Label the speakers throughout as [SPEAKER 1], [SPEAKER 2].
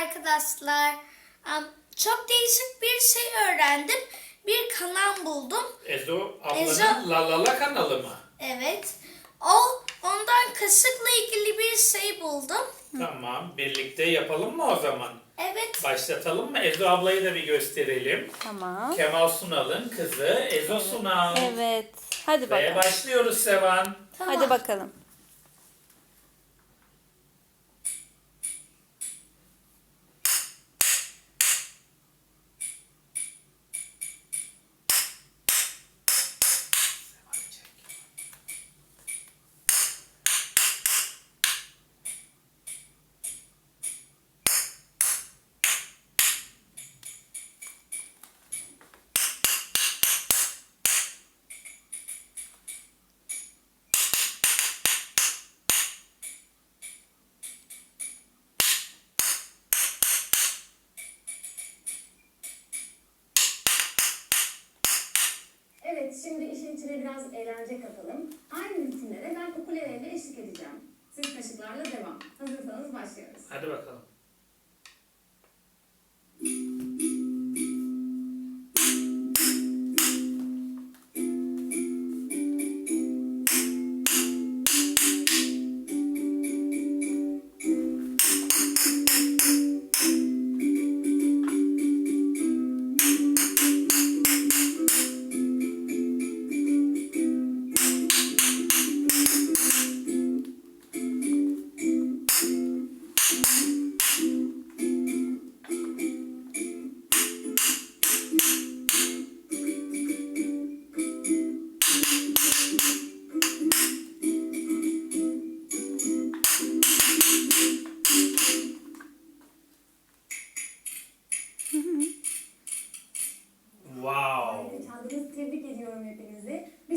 [SPEAKER 1] arkadaşlar. Çok değişik bir şey öğrendim. Bir kanal buldum.
[SPEAKER 2] Ezo ablanın
[SPEAKER 1] Ezo-
[SPEAKER 2] Lalala kanalı mı?
[SPEAKER 1] Evet. O ondan kaşıkla ilgili bir şey buldum.
[SPEAKER 2] Tamam. Birlikte yapalım mı o zaman?
[SPEAKER 1] Evet.
[SPEAKER 2] Başlatalım mı? Ezo ablayı da bir gösterelim.
[SPEAKER 3] Tamam.
[SPEAKER 2] Kemal Sunal'ın kızı Ezo Sunal.
[SPEAKER 3] Evet. Hadi
[SPEAKER 2] Ve
[SPEAKER 3] bakalım.
[SPEAKER 2] başlıyoruz Sevan.
[SPEAKER 1] Tamam.
[SPEAKER 3] Hadi bakalım.
[SPEAKER 4] Şimdi işin içine biraz eğlence katalım. Aynı ritimlere ben ukuleleyle eşlik edeceğim. Siz kaşıklarla devam. Hazırsanız başlıyoruz.
[SPEAKER 2] Hadi bakalım.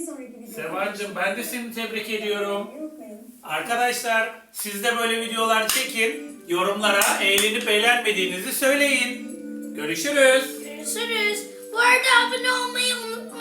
[SPEAKER 4] Sonraki videoda...
[SPEAKER 2] Sevancığım ben de seni tebrik ediyorum. Arkadaşlar siz de böyle videolar çekin. Yorumlara eğlenip eğlenmediğinizi söyleyin. Görüşürüz.
[SPEAKER 1] Görüşürüz. Bu arada abone olmayı unutmayın.